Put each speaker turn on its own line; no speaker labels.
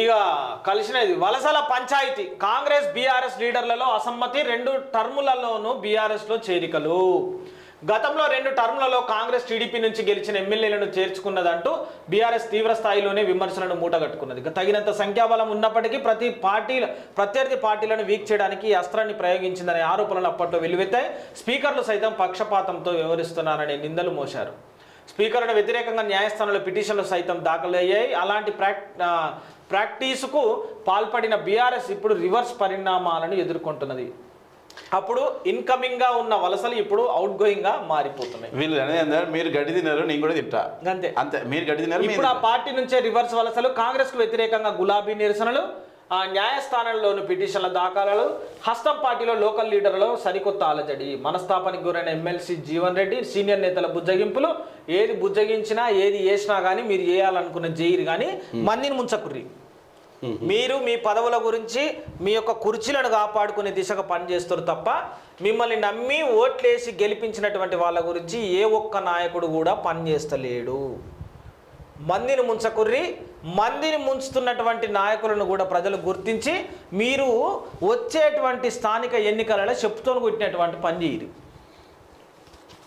ఇక కలిసినది. వలసల పంచాయతీ. కాంగ్రెస్ బీఆర్ఎస్ లీడర్లలో అసమ్మతి రెండు టర్ములలోనూ బీఆర్ఎస్లో చేరికలు. గతంలో రెండు టర్ములలో కాంగ్రెస్ టీడీపీ నుంచి గెలిచిన ఎమ్మెల్యేలను చేర్చుకున్నదంటూ బీఆర్ఎస్ తీవ్ర స్థాయిలోనే విమర్శలను మూటగట్టుకున్నది. తగినంత సంఖ్యాబలం ఉన్నప్పటికీ ప్రతి పార్టీ ప్రత్యర్థి పార్టీలను వీక్ చేయడానికి ఈ అస్త్రాన్ని ప్రయోగించిందనే ఆరోపణలు అప్పట్లో వెలువెత్తాయి స్పీకర్లు సైతం పక్షపాతంతో వ్యవహరిస్తున్నారనే నిందలు మోశారు. స్పీకర్ను వ్యతిరేకంగా న్యాయస్థానంలో పిటిషన్లు సైతం దాఖలయ్యాయి. అలాంటి ప్రాక్ ప్రాక్టీసుకు పాల్పడిన బీఆర్ఎస్ ఇప్పుడు రివర్స్ పరిణామాలను ఎదుర్కొంటున్నది. అప్పుడు ఇన్కమింగ్గా ఉన్న వలసలు ఇప్పుడు అవుట్ గోయింగ్గా మారిపోతున్నాయి.
వీళ్ళు అనేది మీరు గడ్డి తిన్నారు నేను కూడా తింటా.
అంతే.
అంతే. మీరు గడ్డి తిన్నారు
ఇప్పుడు ఆ పార్టీ నుంచే రివర్స్ వలసలు కాంగ్రెస్కు వ్యతిరేకంగా గులాబీ నిరసనలు న్యాయస్థానంలోని పిటిషన్ల దాఖలాలు హస్తం పార్టీలో లోకల్ లీడర్లలో సరికొత్త ఆలజడి మనస్తాపానికి గురైన ఎమ్మెల్సీ జీవన్ రెడ్డి సీనియర్ నేతల బుజ్జగింపులు ఏది బుజ్జగించినా ఏది వేసినా కానీ మీరు చేయాలనుకున్న జైలు కానీ మందిని ముంచకుర్రి. మీరు మీ పదవుల గురించి మీ యొక్క కుర్చీలను కాపాడుకునే దిశగా పనిచేస్తారు తప్ప మిమ్మల్ని నమ్మి ఓట్లేసి గెలిపించినటువంటి వాళ్ళ గురించి ఏ ఒక్క నాయకుడు కూడా పనిచేస్తలేడు. మందిని ముంచకుర్రి మందిని ముంచుతున్నటువంటి నాయకులను కూడా ప్రజలు గుర్తించి మీరు వచ్చేటువంటి స్థానిక ఎన్నికలలో చెప్పుతోని కుట్టినటువంటి పని చేయరు.